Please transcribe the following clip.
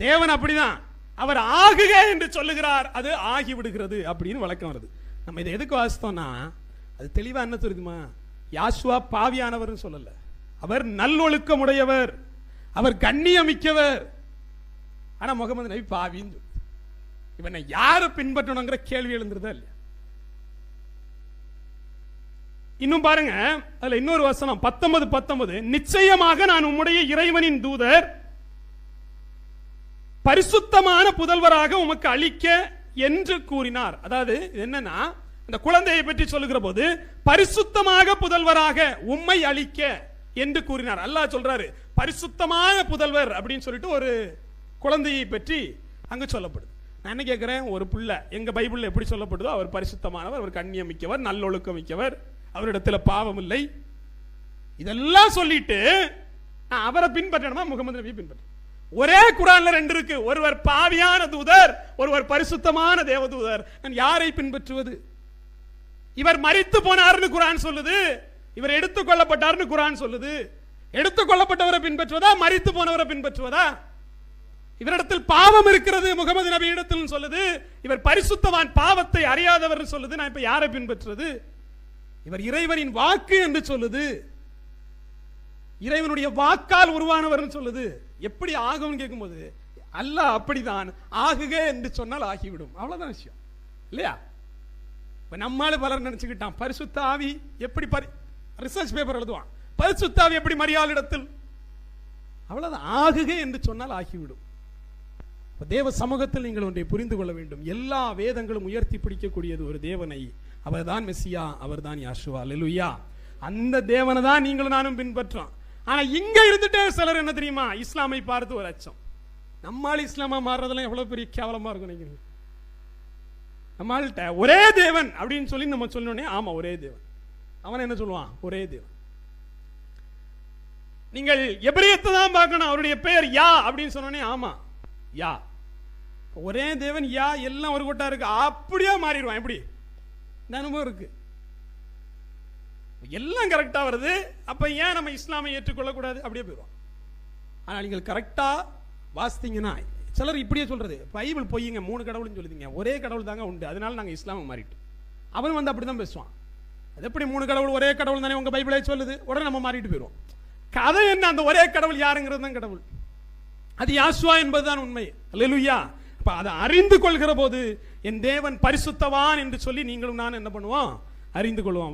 தேவன் அப்படிதான். அவர் ஆகுக என்று சொல்லுகிறார். அது ஆகி விடுகிறது அப்படின்னு வழக்கம் வருது. நம்ம இதை எதுக்கு வாசித்தோம்னா அது தெளிவா என்ன தெரியுதுமா யாசுவா பாவியானவர்னு சொல்லல. அவர் நல்லொழுக்கமுடையவர். அவர் கண்ணியமிக்கவர். ஆனா முகமது நபி பாவின்னு இவனை யாரை பின்பற்றணுங்கிற கேள்வி எழுந்துருதா இல்லையா? இன்னும் பாருங்க. அதுல இன்னொரு வசனம் பத்தொன்பது பத்தொன்பது. நிச்சயமாக நான் உம்முடைய இறைவனின் தூதர். பரிசுத்தமான புதல்வராக உமக்கு அளிக்க என்று கூறினார். அதாவது இது என்னன்னா இந்த குழந்தையை பற்றி சொல்லுகிற போது பரிசுத்தமாக புதல்வராக உம்மை அளிக்க என்று கூறினார். அல்லாஹ் சொல்றாரு பரிசுத்தமான புதல்வர் அப்படின்னு சொல்லிட்டு ஒரு குழந்தையை பற்றி அங்கு சொல்லப்படுது. நான் என்ன கேட்குறேன் ஒரு பிள்ளை. எங்கள் பைபிள்ல எப்படி சொல்லப்படுதோ அவர் பரிசுத்தமானவர் அவர் கண்ணியம் மிக்கவர் நல்லொழுக்கம் மிக்கவர் அவரிடத்தில் பாவம் இல்லை. இதெல்லாம் சொல்லிட்டு நான் அவரை பின்பற்றணுமா முகமது நபியை பின்பற்ற ஒரே குரான்ல ரெண்டு இருக்கு. ஒருவர் பாவியான தூதர் ஒருவர் பரிசுத்தமான தேவதூதர். நான் யாரை பின்பற்றுவது? இவர் மறித்து போனார்னு குரான் சொல்லுது. இவர் எடுத்துக் கொள்ளப்பட்டார்னு குரான் சொல்லுது. எடுத்துக் கொள்ளப்பட்டவரை பின்பற்றுவதா மறித்து போனவரை பின்பற்றுவதா? இவரிடத்தில் பாவம் இருக்கிறது முகமது நபி இடத்தில் சொல்லுது. இவர் பரிசுத்தவான் பாவத்தை அறியாதவர் சொல்லுது. நான் இப்ப யாரை பின்பற்றுறது இவர் இறைவனின் வாக்கு என்று சொல்லுது. இறைவனுடைய வாக்கால் உருவானவர்னு சொல்லுது. எப்படி ஆகும்னு கேட்கும்போது அல்ல அப்படிதான் ஆகுக என்று சொன்னால் ஆகிவிடும். அவ்வளோதான் விஷயம். இல்லையா? இப்போ நம்மால பலர் நினச்சிக்கிட்டான் பரிசுத்த ஆவி எப்படி பரி ரிசர்ச் பேப்பர் எழுதுவான் பரிசுத்த ஆவி எப்படி மரியாள் அவ்வளோதான் ஆகுக என்று சொன்னால் ஆகிவிடும். இப்போ தேவ சமூகத்தில் நீங்கள் ஒன்றை புரிந்து கொள்ள வேண்டும். எல்லா வேதங்களும் உயர்த்தி பிடிக்கக்கூடியது ஒரு தேவனை. அவர்தான் மெஸ்ஸியா அவர்தான் யாஷுவா. லெலுயா அந்த தேவனை தான் நீங்களும் நானும் பின்பற்றோம். ஆனா இங்க இருந்துட்டே சிலர் என்ன தெரியுமா? இஸ்லாமை பார்த்து ஒரு அச்சம். நம்மால் இஸ்லாமா மாறுறதெல்லாம் எவ்வளவு பெரிய கேவலமா இருக்கும் நினைக்கிறீங்க? நம்மள்கிட்ட ஒரே தேவன் அப்படின்னு சொல்லி நம்ம சொன்னோடனே ஆமா ஒரே தேவன். அவன் என்ன சொல்லுவான்? ஒரே தேவன். நீங்கள் எபிரியத்தை தான் பார்க்கணும். அவருடைய பெயர் யா அப்படின்னு சொன்னோடனே ஆமா யா. ஒரே தேவன் யா எல்லாம் ஒரு கூட்டா இருக்கு. அப்படியே மாறிடுவான். எப்படி? இந்த அனுபவம் இருக்குது எல்லாம் கரெக்டாக வருது. அப்போ ஏன் நம்ம இஸ்லாமை ஏற்றுக்கொள்ளக்கூடாது? அப்படியே போயிடும் ஆனால் நீங்கள் கரெக்டாக வாசித்தீங்கன்னா சிலர் இப்படியே சொல்கிறது பைபிள் பொய்யுங்க மூணு கடவுள்னு சொல்லுதீங்க ஒரே கடவுள் தாங்க உண்டு. அதனால நாங்கள் இஸ்லாமை மாறிட்டோம். அவன் வந்து அப்படிதான் பேசுவான். அது எப்படி மூணு கடவுள் ஒரே கடவுள் தானே உங்கள் பைபிளே சொல்லுது? உடனே நம்ம மாறிட்டு போயிடுவோம். கதை என்ன? அந்த ஒரே கடவுள் யாருங்கிறது தான் கடவுள். அது யாசுவா என்பதுதான் உண்மை. லெலுயா இப்போ அதை அறிந்து கொள்கிற போது என் தேவன் பரிசுத்தவான் என்று சொல்லி நீங்களும் நான் என்ன பண்ணுவோம்? அறிந்து கொள்வோம்.